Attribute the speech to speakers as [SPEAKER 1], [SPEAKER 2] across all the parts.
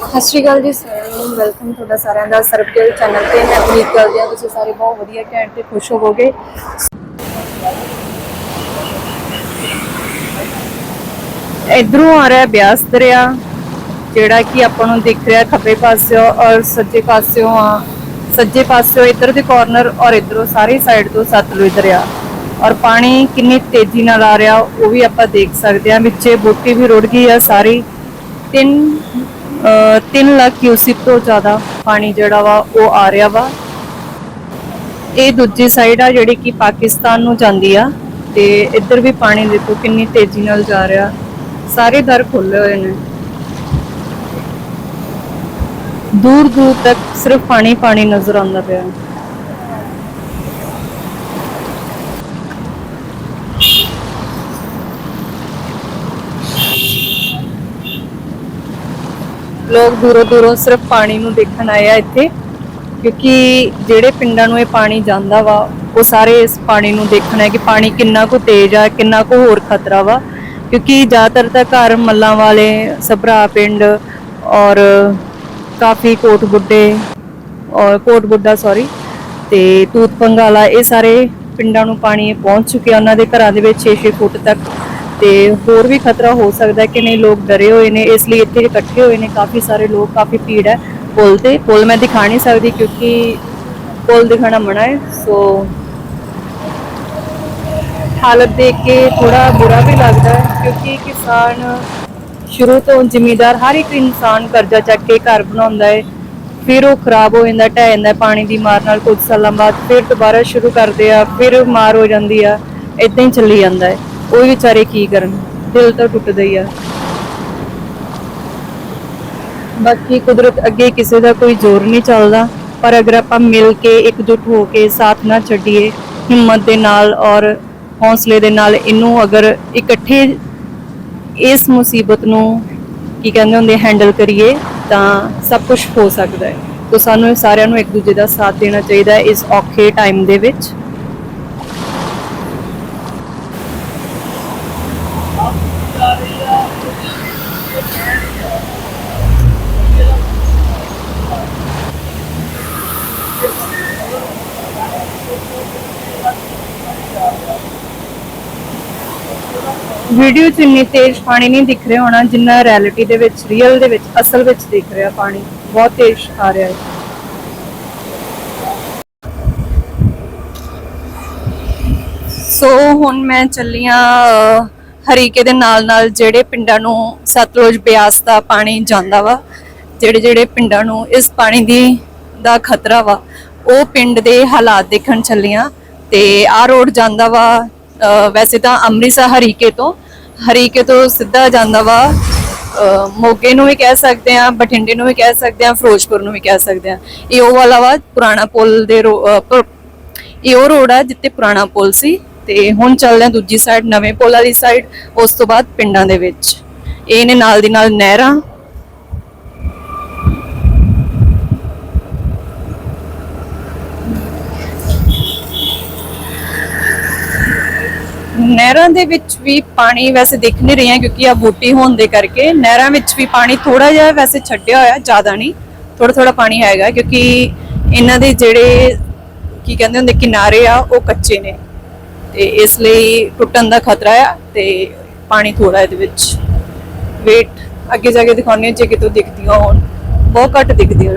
[SPEAKER 1] ਸਤਿ ਸ਼੍ਰੀ ਅਕਾਲ ਜੀ ਸਾਰਿਆਂ ਨੂੰ ਵੈਲਕਮ ਤੁਹਾਡਾ ਸਾਰਿਆਂ ਦਾ ਸਰਬਜਲ ਚੈਨਲ ਤੇ। ਮੈਂ ਉਮੀਦ ਕਰਦੀ ਹਾਂ, ਤੁਸੀਂ ਸਾਰੇ ਬਹੁਤ ਵਧੀਆ ਘੈਂਟ ਤੇ ਖੁਸ਼ ਹੋਵੋਗੇ। ਇਧਰੋਂ ਆ ਰਿਹਾ ਬਿਆਸ ਦਰਿਆ, ਜਿਹੜਾ ਕਿ ਆਪਾਂ ਨੂੰ ਦਿਖ ਰਿਹਾ ਖੱਬੇ ਪਾਸਿਓਂ ਔਰ ਸੱਜੇ ਪਾਸਿਓ ਆ। ਸੱਜੇ ਪਾਸਿਓਂ ਇੱਧਰ ਦੇ ਕਾਰਨਰ ਔਰ ਇਧਰੋਂ ਸਾਰੀ ਸਾਈਡ ਤੋਂ ਸਤਲੁਜ ਦਰਿਆ। ਔਰ ਪਾਣੀ ਕਿੰਨੀ ਤੇਜ਼ੀ ਨਾਲ ਆ ਰਿਹਾ, ਉਹ ਵੀ ਆਪਾਂ ਦੇਖ ਸਕਦੇ ਹਾਂ। ਵਿੱਚੇ ਬੋਟੀ ਵੀ ਰੁੜ ਗਈ ਆ ਸਾਰੀ। ਤਿੰਨ 3 ਲੱਖ ਕਿਊਸਿਕ ਤੋਂ ਜ਼ਿਆਦਾ ਪਾਣੀ ਜਿਹੜਾ ਵਾ ਉਹ ਆ ਰਿਹਾ ਵਾ। ਇਹ ਦੂਜੀ ਸਾਈਡ ਆ ਜਿਹੜੀ ਕਿ ਪਾਕਿਸਤਾਨ ਨੂੰ ਜਾਂਦੀ ਆ ਤੇ ਇੱਧਰ ਵੀ ਪਾਣੀ ਦੇਖੋ ਕਿੰਨੀ ਤੇਜ਼ੀ ਨਾਲ ਜਾ ਰਿਹਾ। ਸਾਰੇ ਦਰ ਖੁੱਲੇ ਹੋਏ ਨੇ। ਦੂਰ ਦੂਰ ਤੱਕ ਸਿਰਫ ਪਾਣੀ ਪਾਣੀ ਨਜ਼ਰ ਆਉਂਦਾ ਪਿਆ। ਲੋਕ ਦੂਰੋਂ ਦੂਰੋਂ ਸਿਰਫ ਪਾਣੀ ਨੂੰ ਦੇਖਣ ਆਏ ਆ ਇੱਥੇ, ਕਿਉਂਕਿ ਜਿਹੜੇ ਪਿੰਡਾਂ ਨੂੰ ਇਹ ਪਾਣੀ ਜਾਂਦਾ ਵਾ, ਉਹ ਸਾਰੇ ਇਸ ਪਾਣੀ ਨੂੰ ਦੇਖਣਾ ਹੈ ਕਿ ਪਾਣੀ ਕਿੰਨਾ ਕੁ ਤੇਜ਼ ਆ, ਕਿੰਨਾ ਕੁ ਹੋਰ ਖਤਰਾ ਵਾ। ਕਿਉਂਕਿ ਜ਼ਿਆਦਾਤਰ ਤਾਂ ਘਰ ਮੱਲਾਂ ਵਾਲੇ, ਸਭਰਾ ਪਿੰਡ ਔਰ ਕਾਫੀ ਕੋਟ ਬੁੱਢੇ ਔਰ ਕੋਟ ਬੁੱਢਾ ਸੌਰੀ ਤੇ ਤੂਤ ਪੰਗਾਲਾ, ਇਹ ਸਾਰੇ ਪਿੰਡਾਂ ਨੂੰ ਪਾਣੀ ਪਹੁੰਚ ਚੁੱਕਿਆ। ਉਹਨਾਂ ਦੇ ਘਰਾਂ ਦੇ ਵਿੱਚ 6-6 ਫੁੱਟ ਤੱਕ ਤੇ ਹੋਰ ਵੀ ਖਤਰਾ ਹੋ ਸਕਦਾ ਹੈ ਕਿ ਨਹੀਂ, ਲੋਕ ਡਰੇ ਹੋਏ ਨੇ, ਇਸ ਲਈ ਇੱਥੇ ਇਕੱਠੇ ਹੋਏ ਨੇ, ਕਾਫੀ ਸਾਰੇ ਲੋਕ, ਕਾਫੀ ਭੀੜ ਹੈ ਪੁਲ ਤੇ। ਪੁਲ ਮੈਂ ਦਿਖਾ ਨਹੀਂ ਸਕਦੀ ਕਿਉਂਕਿ ਪੁਲ ਦਿਖਾਣਾ ਮਨਾ ਹੈ, ਸੋ ਹਾਲਤ ਦੇਖ ਕੇ ਥੋੜਾ ਬੁਰਾ ਵੀ ਲੱਗਦਾ ਹੈ ਕਿਉਂਕਿ ਕਿਸਾਨ ਸ਼ੁਰੂ ਤੋਂ ਜ਼ਿਮੀਦਾਰ, ਹਰ ਇੱਕ ਇਨਸਾਨ ਕਰਜ਼ਾ ਚੱਕ ਕੇ ਘਰ ਬਣਾਉਂਦਾ ਹੈ, ਫਿਰ ਉਹ ਖਰਾਬ ਹੋ ਜਾਂਦਾ, ਢਹਿ ਜਾਂਦਾ, ਪਾਣੀ ਦੀ ਮਾਰ ਨਾਲ ਕੁਝ ਸਾਲਾਂ ਬਾਅਦ ਫਿਰ ਦੁਬਾਰਾ ਸ਼ੁਰੂ ਕਰਦੇ ਆ, ਫਿਰ ਮਾਰ ਹੋ ਜਾਂਦੀ ਆ ਇਦਾਂ ਹੀ ਚੱਲੀ ਜਾਂਦਾ ਹੈ। ਉਹ ਵਿਚਾਰੇ ਕੀ ਕਰਨ? ਦਿਲ ਤਾਂ ਟੁੱਟਦਾ ਹੀ ਆ। ਬਾਕੀ ਕੁਦਰਤ ਅੱਗੇ ਕਿਸੇ ਦਾ ਕੋਈ ਜ਼ੋਰ ਨਹੀਂ ਚੱਲਦਾ। ਪਰ ਅਗਰ ਆਪਾਂ ਮਿਲ ਕੇ ਇਕਜੁੱਟ ਹੋ ਕੇ ਸਾਥ ਨਾ ਛੱਡੀਏ, ਹਿੰਮਤ ਦੇ ਨਾਲ ਔਰ ਹੌਸਲੇ ਦੇ ਨਾਲ ਇਹਨੂੰ ਅਗਰ ਇਕੱਠੇ ਇਸ ਮੁਸੀਬਤ ਨੂੰ ਕੀ ਕਹਿੰਦੇ ਹੁੰਦੇ ਹੈਂਡਲ ਕਰੀਏ, ਤਾਂ ਸਭ ਕੁਝ ਹੋ ਸਕਦਾ ਹੈ। ਤਾਂ ਸਾਨੂੰ ਸਾਰਿਆਂ ਨੂੰ ਇੱਕ ਦੂਜੇ ਦਾ ਸਾਥ ਦੇਣਾ ਚਾਹੀਦਾ ਹੈ ਇਸ ਔਖੇ ਟਾਈਮ ਦੇ ਵਿੱਚ। ਵੀਡੀਓ 'ਚ ਇੰਨੀ ਤੇਜ਼ ਪਾਣੀ ਨਹੀਂ ਦਿਖ ਰਿਹਾ ਹੋਣਾ ਜਿੰਨਾ ਰਿਐਲਿਟੀ ਦੇ ਵਿੱਚ ਰੀਅਲ ਦੇ ਵਿੱਚ ਅਸਲ ਵਿੱਚ ਦਿਖ ਰਿਹਾ ਪਾਣੀ। ਬਹੁਤ ਤੇਜ਼ ਆ ਰਿਹਾ ਹੈ। ਸੋ ਹੁਣ ਮੈਂ ਚੱਲੀਆਂ ਅਹ, ਹਰੀਕੇ ਦੇ ਨਾਲ ਨਾਲ ਜਿਹੜੇ ਪਿੰਡਾਂ ਨੂੰ ਸਤਲੁਜ ਬਿਆਸ ਦਾ ਪਾਣੀ ਜਾਂਦਾ ਵਾ ਜਿਹੜੇ ਜਿਹੜੇ ਪਿੰਡਾਂ ਨੂੰ ਇਸ ਪਾਣੀ ਦੀ ਦਾ ਖਤਰਾ ਵਾ ਉਹ ਪਿੰਡ ਦੇ ਹਾਲਾਤ ਦੇਖਣ ਚੱਲੀਆਂ ਤੇ ਆਹ ਰੋਡ ਜਾਂਦਾ ਵਾ ਵੈਸੇ ਤਾਂ ਅੰਮ੍ਰਿਤਸਰ ਹਰੀਕੇ ਤੋਂ ਹਰੀਕੇ ਤੋਂ ਸਿੱਧਾ ਜਾਂਦਾ ਵਾ ਮੋਗੇ ਨੂੰ ਵੀ ਕਹਿ ਸਕਦੇ ਆ ਬਠਿੰਡੇ ਨੂੰ ਵੀ ਕਹਿ ਸਕਦੇ ਆ ਫਿਰੋਜ਼ਪੁਰ ਨੂੰ ਵੀ ਕਹਿ ਸਕਦੇ ਆ ਇਹ ਉਹ ਵਾਲਾ ਵਾ, ਪੁਰਾਣਾ ਪੁਲ ਦੇ ਰੋ- ਇਹ ਉਹ ਰੋਡ ਆ ਜਿੱਤੇ ਪੁਰਾਣਾ ਪੁਲ ਸੀ ਤੇ ਹੁਣ ਚੱਲਦੇ ਆ ਦੂਜੀ ਸਾਈਡ ਨਵੇਂ ਪੁਲ ਵਾਲੀ ਸਾਈਡ ਉਸ ਤੋਂ ਬਾਅਦ ਪਿੰਡਾਂ ਦੇ ਵਿੱਚ। ਇਹ ਨੇ ਨਾਲ ਦੀ ਨਾਲ ਨਹਿਰਾਂ ਨਹਿਰਾਂ ਦੇ ਵਿੱਚ ਵੀ ਪਾਣੀ ਵੈਸੇ ਦੇਖ ਨਹੀਂ ਰਿਹਾ ਕਿਉਂਕਿ ਆ ਬੂਟੀ ਹੋਣ ਦੇ ਕਰਕੇ ਨਹਿਰਾਂ ਵਿੱਚ ਵੀ ਪਾਣੀ ਥੋੜਾ ਜਿਹਾ ਵੈਸੇ ਛੱਡਿਆ ਹੋਇਆ, ਜ਼ਿਆਦਾ ਨਹੀਂ ਥੋੜਾ ਥੋੜਾ ਪਾਣੀ ਹੈਗਾ ਕਿਉਂਕਿ ਇਹਨਾਂ ਦੇ ਜਿਹੜੇ ਕੀ ਕਹਿੰਦੇ ਹੁੰਦੇ ਕਿਨਾਰੇ ਆ, ਉਹ ਕੱਚੇ ਨੇ ਤੇ ਇਸ ਲਈ ਟੁੱਟਣ ਦਾ ਖਤਰਾ ਆ ਤੇ ਪਾਣੀ ਥੋੜਾ ਇਹਦੇ ਵਿੱਚ ਵੇਟ ਅੱਗੇ ਜਾ ਕੇ ਦਿਖਾਉਣੇ ਜੇ ਕਿਤੋਂ ਦਿਖਦੀਆਂ ਹੋਣ, ਬਹੁਤ ਘੱਟ ਦਿਖਦੀਆਂ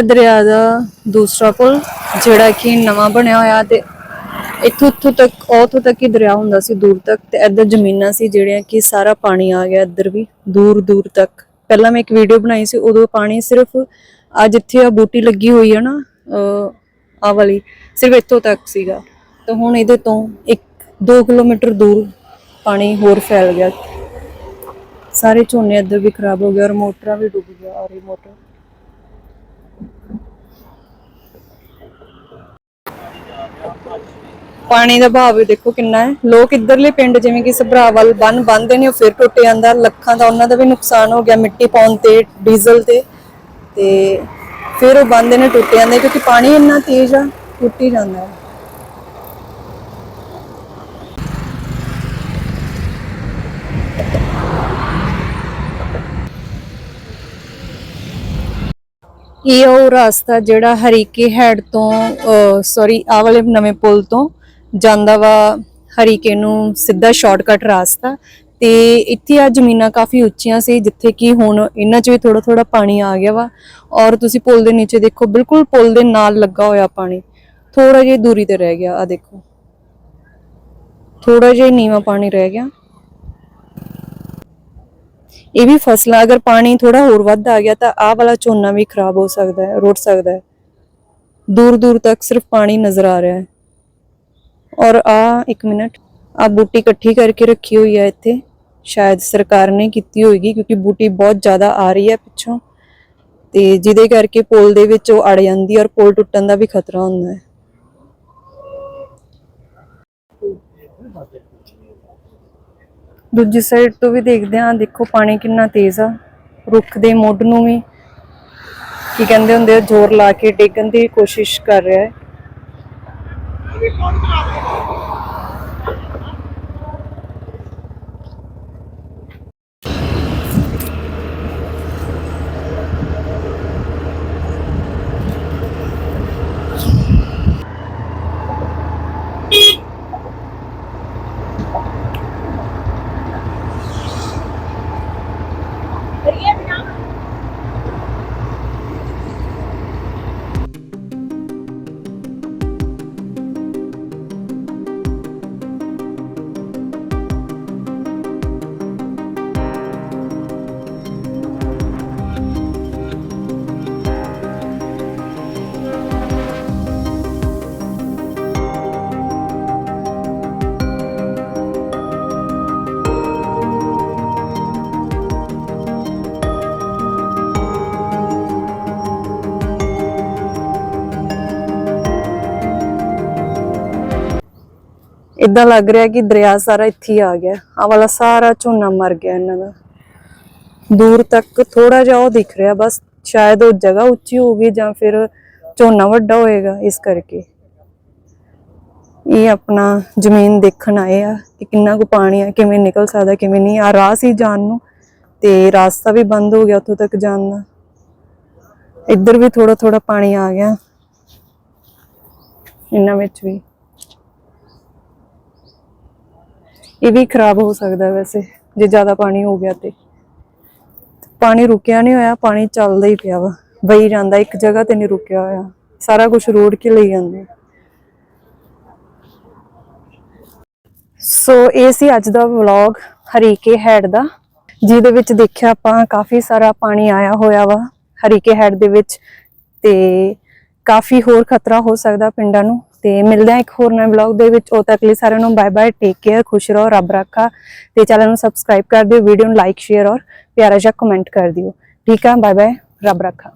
[SPEAKER 1] ਨੇ ਦਰਿਆ ਦਾ ਦੂਸਰਾ ਪੁਲ, ਜਿਹੜਾ ਕਿ ਨਵਾਂ ਬਣਿਆ ਹੋਇਆ ਤੇ ਇੱਥੋਂ ਇੱਥੋਂ ਤੱਕ ਉੱਥੋਂ ਤੱਕ ਹੀ ਦਰਿਆ ਹੁੰਦਾ ਸੀ ਦੂਰ ਤੱਕ ਤੇ ਇੱਧਰ ਜ਼ਮੀਨਾਂ ਸੀ ਜਿਹੜੀਆਂ ਕਿ ਸਾਰਾ ਪਾਣੀ ਆ ਗਿਆ ਇੱਧਰ ਵੀ, ਦੂਰ ਦੂਰ ਤੱਕ। ਪਹਿਲਾਂ ਮੈਂ ਇੱਕ ਵੀਡੀਓ ਬਣਾਈ ਸੀ, ਉਦੋਂ ਪਾਣੀ ਸਿਰਫ ਆ ਜਿੱਥੇ ਆ ਬੂਟੀ ਲੱਗੀ ਹੋਈ ਹੈ ਨਾ ਆ ਵਾਲੀ, ਸਿਰਫ ਇੱਥੋਂ ਤੱਕ ਸੀਗਾ। ਤਾਂ ਹੁਣ ਇਹਦੇ ਤੋਂ 1 2 ਕਿਲੋਮੀਟਰ ਦੂਰ ਪਾਣੀ ਹੋਰ ਫੈਲ ਗਿਆ। ਸਾਰੇ ਝੋਨੇ ਇੱਧਰ ਵੀ ਖਰਾਬ ਹੋ ਗਏ ਔਰ ਮੋਟਰਾਂ ਵੀ ਡੁੱਬ ਗਿਆ ਔਰ ਇਹ ਮੋਟਰ ਪਾਣੀ ਦਾ ਭਾਵ ਦੇਖੋ ਕਿੰਨਾ ਹੈ। ਲੋਕ ਇੱਧਰਲੇ ਪਿੰਡ ਜਿਵੇਂ ਕਿ ਸਭਰਾ ਵੱਲ ਬੰਨ ਬੰਨਦੇ ਨੇ, ਉਹ ਫਿਰ ਟੁੱਟ ਜਾਂਦਾ, ਲੱਖਾਂ ਦਾ ਉਹਨਾਂ ਦਾ ਵੀ ਨੁਕਸਾਨ ਹੋ ਗਿਆ ਮਿੱਟੀ ਪਾਉਣ ਤੇ, ਡੀਜ਼ਲ ਤੇ। ਤੇ ਫਿਰ ਉਹ ਬੰਨਦੇ ਨੇ, ਟੁੱਟ ਜਾਂਦੇ ਕਿਉਂਕਿ ਪਾਣੀ ਇੰਨਾ ਤੇਜ਼ ਆ, ਟੁੱਟ ਹੀ ਜਾਂਦਾ ਹੈ। ਇਹ ਉਹ ਰਸਤਾ ਜਿਹੜਾ ਹਰੀਕੇ ਹੈਡ ਤੋਂ ਸੌਰੀ ਆ ਵਾਲੇ ਨਵੇਂ ਪੁਲ ਤੋਂ ਜਾਂਦਾ ਵਾ ਹਰੀਕੇ ਨੂੰ ਸਿੱਧਾ ਸ਼ਾਰਟਕਟ ਰਾਸਤਾ ਤੇ ਇੱਥੇ ਆ ਜ਼ਮੀਨਾਂ ਕਾਫੀ ਉੱਚੀਆਂ ਸੀ, ਜਿੱਥੇ ਕਿ ਹੁਣ ਇਹਨਾਂ 'ਚ ਵੀ ਥੋੜਾ ਥੋੜਾ ਪਾਣੀ ਆ ਗਿਆ ਵਾ ਔਰ ਤੁਸੀਂ ਪੁਲ ਦੇ ਨੀਚੇ ਦੇਖੋ, ਬਿਲਕੁਲ ਪੁਲ ਦੇ ਨਾਲ ਲੱਗਾ ਹੋਇਆ ਪਾਣੀ। ਥੋੜਾ ਜਿਹਾ ਦੂਰੀ ਤੇ ਰਹਿ ਗਿਆ ਆ ਦੇਖੋ। ਥੋੜਾ ਜਿਹਾ ਹੀ ਨੀਵਾਂ ਪਾਣੀ ਰਹਿ ਗਿਆ। ਇਹ ਵੀ ਫਸਲਾਂ, ਅਗਰ ਪਾਣੀ ਥੋੜਾ ਹੋਰ ਵੱਧ ਆ ਗਿਆ ਤਾਂ ਆਹ ਵਾਲਾ ਝੋਨਾ ਵੀ ਖਰਾਬ ਹੋ ਸਕਦਾ ਹੈ, ਰੁੜ ਸਕਦਾ ਹੈ। ਦੂਰ ਦੂਰ ਤੱਕ ਸਿਰਫ ਪਾਣੀ ਨਜ਼ਰ ਆ ਰਿਹਾ ਹੈ। ਔਰ ਆ ਇੱਕ ਮਿੰਟ, ਆ ਬੂਟੀ ਇਕੱਠੀ ਕਰਕੇ ਰੱਖੀ ਹੋਈ ਹੈ ਇੱਥੇ। ਸ਼ਾਇਦ ਸਰਕਾਰ ਨੇ ਕੀਤੀ ਹੋਏਗੀ ਕਿਉਂਕਿ ਬੂਟੀ ਬਹੁਤ ਜ਼ਿਆਦਾ ਆ ਰਹੀ ਹੈ ਪਿੱਛੋਂ। ਤੇ ਜਿਹਦੇ ਕਰਕੇ ਪੁਲ ਦੇ ਵਿੱਚ ਉਹ ਅੜ ਜਾਂਦੀ ਹੈ ਔਰ ਪੁਲ ਟੁੱਟਣ ਦਾ ਵੀ ਖਤਰਾ ਹੁੰਦਾ ਹੈ। ਦੂਜੀ ਸਾਈਡ ਤੋਂ ਵੀ ਦੇਖਦੇ ਹਾਂ। ਦੇਖੋ, ਪਾਣੀ ਕਿੰਨਾ ਤੇਜ਼ ਆ। ਰੁੱਖ ਦੇ ਮੁੱਢ ਨੂੰ ਵੀ। ਕੀ ਕਹਿੰਦੇ ਹੁੰਦੇ ਆ? ਜ਼ੋਰ ਲਾ ਕੇ ਡੇਗਣ ਦੀ ਕੋਸ਼ਿਸ਼ ਕਰ ਰਿਹਾ ਹੈ। uniforme ਇਦਾਂ ਲੱਗ ਰਿਹਾ ਕਿ ਦਰਿਆ ਸਾਰਾ ਇੱਥੇ ਹੀ ਆ ਗਿਆ। ਆ ਵਾਲਾ ਸਾਰਾ ਝੋਨਾ ਮਰ ਗਿਆ ਇਹਨਾਂ ਦਾ। ਦੂਰ ਤੱਕ ਥੋੜਾ ਜਿਹਾ ਉਹ ਦਿਖ ਰਿਹਾ, ਬਸ ਸ਼ਾਇਦ ਉਹ ਜਗ੍ਹਾ ਉੱਚੀ ਹੋਊਗੀ ਜਾਂ ਫਿਰ ਝੋਨਾ ਵੱਡਾ ਹੋਏਗਾ, ਇਸ ਕਰਕੇ। ਇਹ ਆਪਣਾ ਜ਼ਮੀਨ ਦੇਖਣ ਆਏ ਆ ਕਿ ਕਿੰਨਾ ਕੁ ਪਾਣੀ ਆ, ਕਿਵੇਂ ਨਿਕਲ ਸਕਦਾ, ਕਿਵੇਂ ਨਹੀਂ। ਆ ਰਾਹ ਸੀ ਜਾਣ ਨੂੰ ਤੇ ਰਾਸਤਾ ਵੀ ਬੰਦ ਹੋ ਗਿਆ ਉੱਥੋਂ ਤੱਕ ਜਾਣ ਦਾ। ਇੱਧਰ ਵੀ ਥੋੜਾ ਥੋੜਾ ਪਾਣੀ ਆ ਗਿਆ। ਇਹਨਾਂ ਵਿੱਚ ਵੀ। ਇਹ ਵੀ ਖਰਾਬ ਹੋ ਸਕਦਾ ਵੈਸੇ, ਜੇ ਜ਼ਿਆਦਾ ਪਾਣੀ ਹੋ ਗਿਆ ਤੇ। ਪਾਣੀ ਰੁਕਿਆ ਨਹੀਂ ਹੋਇਆ, ਪਾਣੀ ਚੱਲਦਾ ਹੀ ਪਿਆ ਵਾ। ਵਹੀ ਜਾਂਦਾ, ਇੱਕ ਜਗ੍ਹਾ ਤੇ ਨਹੀਂ ਰੁਕਿਆ ਹੋਇਆ। ਸਾਰਾ ਕੁਝ ਰੋੜ ਕੇ ਲਈ ਜਾਂਦੇ। ਸੋ ਇਹ ਸੀ ਅੱਜ ਦਾ ਵਲੌਗ, ਹਰੀਕੇ ਹੈਡ ਦਾ, ਜਿਹਦੇ ਵਿੱਚ ਦੇਖਿਆ ਆਪਾਂ ਕਾਫੀ ਸਾਰਾ ਪਾਣੀ ਆਇਆ ਹੋਇਆ ਵਾ ਹਰੀਕੇ ਹੈਡ ਦੇ ਵਿੱਚ ਤੇ ਕਾਫੀ ਹੋਰ ਖਤਰਾ ਹੋ ਸਕਦਾ ਪਿੰਡਾਂ ਨੂੰ। ਤੇ ਮਿਲਦੇ ਆ ਇੱਕ ਹੋਰ ਨਵੇਂ ਵਲੌਗ ਦੇ ਵਿੱਚ। ਉਹ ਤੱਕ ਲਈ ਸਾਰਿਆਂ ਨੂੰ ਬਾਏ ਬਾਏ ਟੇਕ ਕੇਅਰ ਖੁਸ਼ ਰਹੋ, ਰੱਬ ਰੱਖਾ। ਤੇ ਚੈਨਲ ਨੂੰ ਸਬਸਕ੍ਰਾਈਬ ਕਰ ਦਿਓ ਵੀਡੀਓ ਨੂੰ ਲਾਈਕ ਸ਼ੇਅਰ ਔਰ ਪਿਆਰਾ ਜਿਹਾ ਕਮੈਂਟ ਕਰ ਦਿਓ। ਠੀਕ ਆ ਬਾਏ ਬਾਏ ਰੱਬ ਰੱਖਾ।